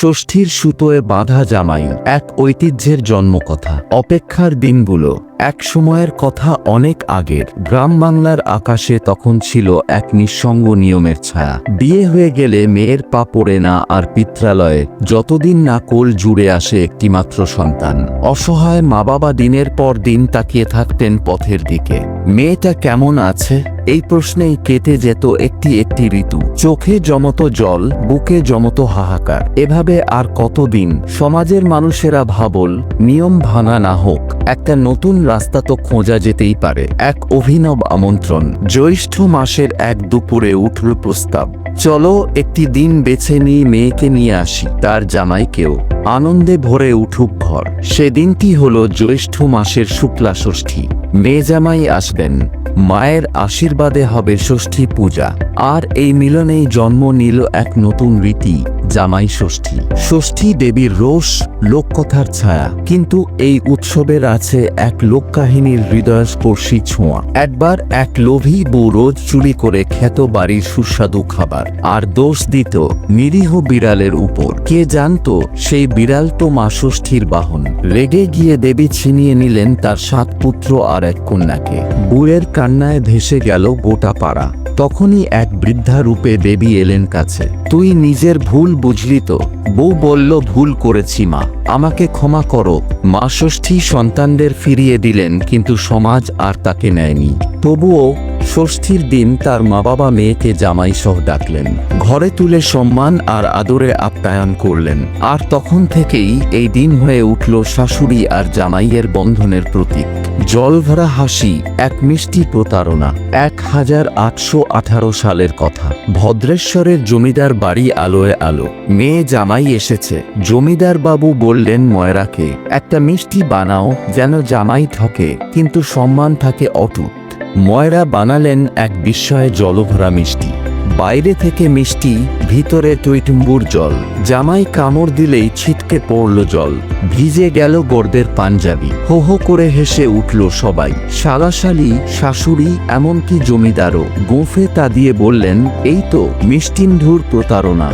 ষষ্ঠীর সুতোয় বাঁধা জামাই এক ঐতিহ্যের জন্মকথা। অপেক্ষার দিনগুলো। এক সময়ের কথা অনেক আগের। গ্রাম বাংলার আকাশে তখন ছিল এক নিঃসঙ্গ নিয়মের ছায়া। বিয়ে হয়ে গেলে মেয়ের পা পড়ে না আর পিত্রালয়ে। যতদিন না কোল জুড়ে আসে একটিমাত্র সন্তান। অসহায় মা বাবা দিনের পর দিন তাকিয়ে থাকতেন পথের দিকে। মেয়েটা কেমন আছে? এই প্রশ্নেই কেটে যেত একটি একটি ঋতু। চোখে জমতো জল, বুকে জমতো হাহাকার। এভাবে আর কতদিন? সমাজের মানুষেরা ভাবল, নিয়ম ভাঙা না হোক, একটা নতুন রাস্তা তো খোঁজা যেতেই পারে। এক অভিনব আমন্ত্রণ। জ্যৈষ্ঠ মাসের এক দুপুরে উঠল প্রস্তাব। চলো, একটি দিন বেছে নিয়ে মেয়েকে নিয়ে আসি, তার জামাইকেও। আনন্দে ভরে উঠুক ঘর। সেদিনটি হল জ্যৈষ্ঠ মাসের শুক্লা ষষ্ঠী। মেয়ে জামাই আসবেন। মায়ের আশীর্বাদে হবে ষষ্ঠী পূজা। আর এই মিলনেই জন্ম নিল এক নতুন রীতি, জামাই ষষ্ঠী। ষষ্ঠী দেবীর রোষ, লোককথার ছায়া। কিন্তু এই উৎসবের আছে এক লোককাহিনীর হৃদয়স্পর্শী ছোঁয়া। একবার এক লোভী বউ রোজ চুরি করে খ্যাত বাড়ির সুস্বাদু খাবার। আর দোষ দিত নিরীহ বিড়ালের উপর। কে জানতো সেই বিড়াল তো মা ষষ্ঠীর বাহন। রেগে গিয়ে দেবী ছিনিয়ে নিলেন তার সাত পুত্র আর এক কন্যাকে। বুয়ের কান্নায় ভেসে গেল গোটা পাড়া। তখনই এক বৃদ্ধা রূপে দেবী এলেন কাছে। তুই নিজের ভুল বুঝলি তো? বউ বলল, ভুল করেছি মা। আমাকে ক্ষমা করো। মা ষষ্ঠী সন্তানদের ফিরিয়ে দিলেন, কিন্তু সমাজ আর তাকে নেয়নি। তবুও ষষ্ঠীর দিন তার মা বাবা মেয়েকে জামাই সহ ডাকলেন। ঘরে তুলে সম্মান আর আদরে আপ্যায়ন করলেন। আর তখন থেকেই এই দিন হয়ে উঠল শাশুড়ি আর জামাইয়ের বন্ধনের প্রতীক। জলভরা হাসি, এক মিষ্টি প্রতারণা, এক হাজার আটশো আঠারো সালের কথা। ভদ্রেশ্বরের জমিদার বাড়ি আলোয় আলো। মেয়ে জামাই এসেছে। জমিদার বাবু বললেন, ময়রাকে, একটা মিষ্টি বানাও, যেন জামাই ঠকে, কিন্তু সম্মান থাকে অটুট। ময়রা বানালেন এক বিস্ময়ে জলভরা মিষ্টি। বাইরে থেকে মিষ্টি, ভিতরে টুইটুম্বুর জল। জামাই কামড় দিলেই ছিটকে পড়ল জল। ভিজে গেল গর্দের পাঞ্জাবি। হো হো করে হেসে উঠল সবাই। শালাশালি শাশুড়ি, এমনকি জমিদারও। গোঁফে তা দিয়ে বললেন, এই তো, মিষ্টিন্ধুর প্রতারণা।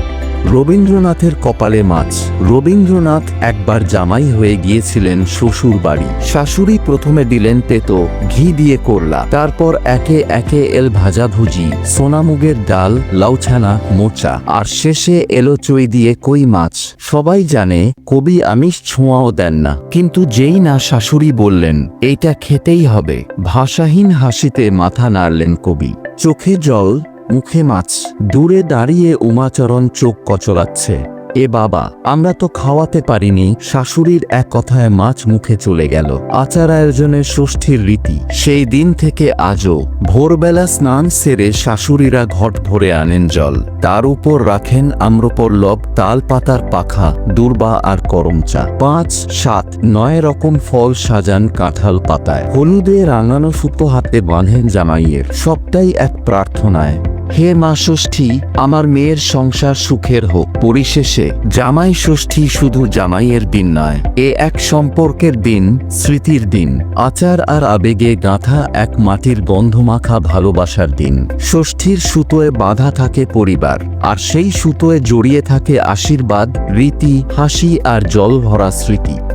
রবীন্দ্রনাথের কপালে মাছ। রবীন্দ্রনাথ একবার জামাই হয়ে গিয়েছিলেন শ্বশুর বাড়ি। শাশুড়ি প্রথমে দিলেন তেতো, ঘি দিয়ে করলা। তারপর একে একে এল ভাজাভুজি সোনামুগের ডাল লাউছানা মোচা। আর শেষে এলো চই দিয়ে কই মাছ। সবাই জানে, কবি আমিষ ছোঁয়াও দেন না। কিন্তু যেই না শাশুড়ি বললেন, এইটা খেতেই হবে। ভাষাহীন হাসিতে মাথা নাড়লেন কবি। চোখে জল মুখে মাছ। দূরে দাঁড়িয়ে উমাচরণ চোখ কচলাচ্ছে এ বাবা, আমরা তো খাওয়াতে পারিনি, শাশুড়ির এক কথায় মাছ মুখে চলে গেল। আচার আয়োজনের ষষ্ঠীর রীতি। সেই দিন থেকে আজও ভোরবেলা স্নান সেরে শাশুড়িরা ঘট ভরে আনেন জল। তার উপর রাখেন আম্রপল্লব তাল পাতার পাখা, দুর্বা আর করমচা। পাঁচ, সাত, নয় রকম ফল সাজান কাঁঠাল পাতায়। হলুদে রাঙানো সুতো হাতে বাঁধেন জামাইয়ের। সবটাই এক প্রার্থনায়। হে মা ষষ্ঠী, আমার মেয়ের সংসার সুখের হোক। পরিশেষে, জামাই ষষ্ঠী শুধু জামাইয়ের দিন নয়, এ এক সম্পর্কের দিন, স্মৃতির দিন। আচার আর আবেগে গাঁথা এক মাটির গন্ধমাখা ভালোবাসার দিন। ষষ্ঠীর সুতোয় বাঁধা থাকে পরিবার, আর সেই সুতোয় জড়িয়ে থাকে আশীর্বাদ, রীতি, হাসি আর জল ভরা স্মৃতি।